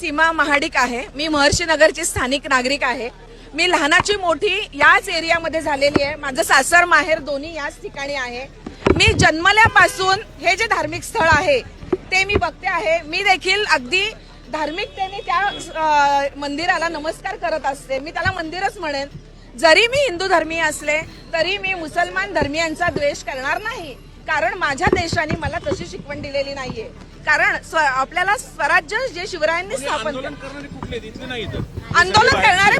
सीमा महाडिक आहे. मी महर्षी नगरची स्थानिक नागरिक आहे. मी लहानाची मोठी याच एरियामध्ये झालेली आहे. माझं सासर माहेर दोन्ही याच ठिकाणी आहे. मी जन्मल्यापासून हे जे धार्मिक स्थळ आहे ते मी बघते आहे. मी देखील अगदी धार्मिकतेने त्या मंदिराला नमस्कार करत असते. मी त्याला मंदिरच म्हणेन. जरी मी हिंदू धर्मीय असले तरी मी मुसलमान धर्मियांचा द्वेष करणार नाही. कारण माझ्या देशाने मला तशी शिकवण दिलेली नाहीये. कारण आपल्याला स्वराज्य जे शिवरायांनी स्थापन आंदोलन करणारे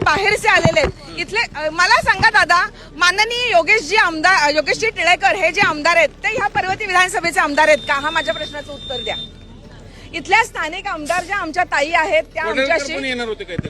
बाहेरचे. आलेले आहेत. इथले मला सांगा दादा माननीय योगेशजी आमदार योगेशजी टिळेकर हे जे आमदार आहेत ते ह्या पर्वती विधानसभेचे आमदार आहेत का? हा माझ्या प्रश्नाचं उत्तर द्या. इथल्या स्थानिक आमदार ज्या आमच्या ताई आहेत त्या आमच्याशी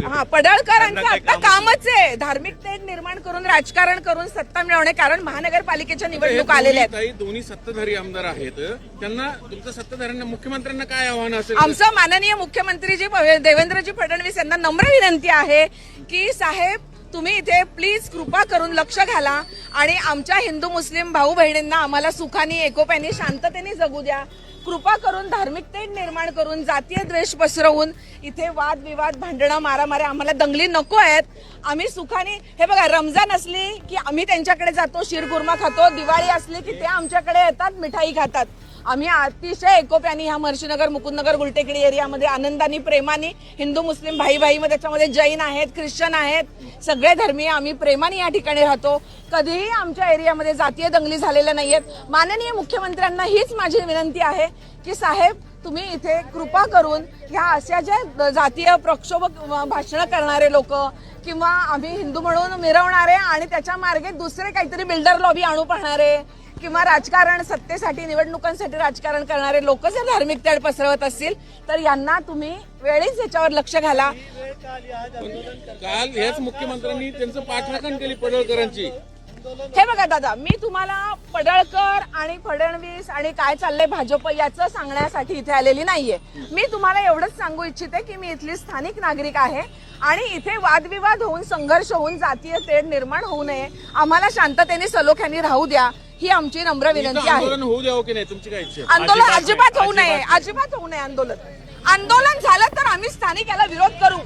हा पडळकरांचं आता कामच आहे. धार्मिकते निर्माण करून राजकारण करून सत्ता मिळवणे कारण महानगरपालिकेच्या निवडणूक आलेल्या आहेत. दोन्ही सत्ताधारी आमदार आहेत. त्यांना तुमच्या सत्ताधाऱ्यांना मुख्यमंत्र्यांना काय आव्हान असेल? आमचं माननीय मुख्यमंत्रीजी देवेंद्रजी फडणवीस यांना नम्र विनंती आहे की साहेब तुम्ही इथे प्लीज कृपा करून लक्ष घाला आणि आमच्या हिंदू मुस्लिम भाऊ बहिणींना आम्हाला सुखाने एकोप्याने शांततेने जगू द्या. कृपा करून धार्मिकते निर्माण करून जातीय द्वेष पसरवून इथे वाद विवाद भांडणं मारामारे आम्हाला दंगली नको आहेत. आम्ही सुखाने हे बघा रमजान असली की आम्ही त्यांच्याकडे जातो शिरकुर्मा खातो दिवाळी असली की ते आमच्याकडे येतात मिठाई खातात. आम्ही अतिशय एकोप्याने ह्या महर्षीनगर मुकुंदनगर गुलटेकडी एरियामध्ये आनंदाने प्रेमाने हिंदू मुस्लिम भाई भाई मध्ये त्याच्यामध्ये जैन आहेत ख्रिश्चन आहेत सगळे धर्मीय आम्ही प्रेमाने या ठिकाणी राहतो. कधीही आमच्या एरियामध्ये जातीय दंगली झालेल्या नाहीयेत. माननीय मुख्यमंत्र्यांना हीच माझी विनंती आहे. की साहेब तुम्ही इथे कृपा करून ह्या अशा ज्या जातीय प्रक्षोभक भाषणं करणारे लोक किंवा आम्ही हिंदू म्हणून मिरवणारे आणि त्याच्या मार्गे दुसरे काहीतरी बिल्डर लॉबी आणू पाहणारे किंवा राजकारण सत्तेसाठी निवडणुकांसाठी राजकारण करणारे लोक जर धार्मिक तेढ पसरवत असतील तर यांना तुम्ही वेळीच याच्यावर लक्ष घाला. काल हेच मुख्यमंत्र्यांनी त्यांचं पाठराखण केली पडळकरांची. हे बघा दादा मी तुम्हाला पडळकर आणि फडणवीस आणि काय चाललंय भाजप याचं सांगण्यासाठी इथे आलेली नाहीये. मी तुम्हाला एवढंच सांगू इच्छिते की मी इथली स्थानिक नागरिक आहे आणि इथे वादविवाद होऊन संघर्ष होऊन जातीय तेढ निर्माण होऊ नये. आम्हाला शांततेने सलोख्याने राहू द्या ही आमची नम्र विनंती आहे? आंदोलन अजिबात होऊ नये अजिबात होऊ नये आंदोलन. आंदोलन झालं तर आम्ही स्थानिक याला विरोध करू.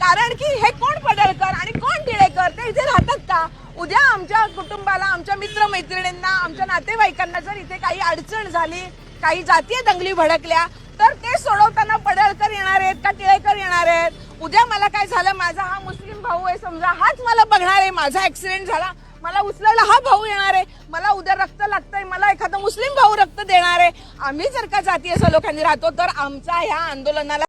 कारण की हे कोण पडळकर आणि कोण टिळेकर ते इथे राहतात का? उद्या आमच्या कुटुंबाला आमच्या मित्रमैत्रिणींना आमच्या नातेवाईकांना जर इथे काही अडचण झाली काही जातीय दंगली भडकल्या तर ते सोडवताना पडळकर येणार आहेत का टिळेकर येणार आहेत? उद्या मला काय झालं? माझा हा मुस्लिम भाऊ आहे समजा हाच मला बघणार आहे. माझा ऍक्सिडेंट झाला मला उचलायला हा भाऊ येणार आहे. मला उद्या रक्त लागतंय मला एखादा मुस्लिम भाऊ रक्त देणार आहे. आम्ही जर का जातीय सलोख्याने राहतो तर आमचा ह्या आंदोलनाला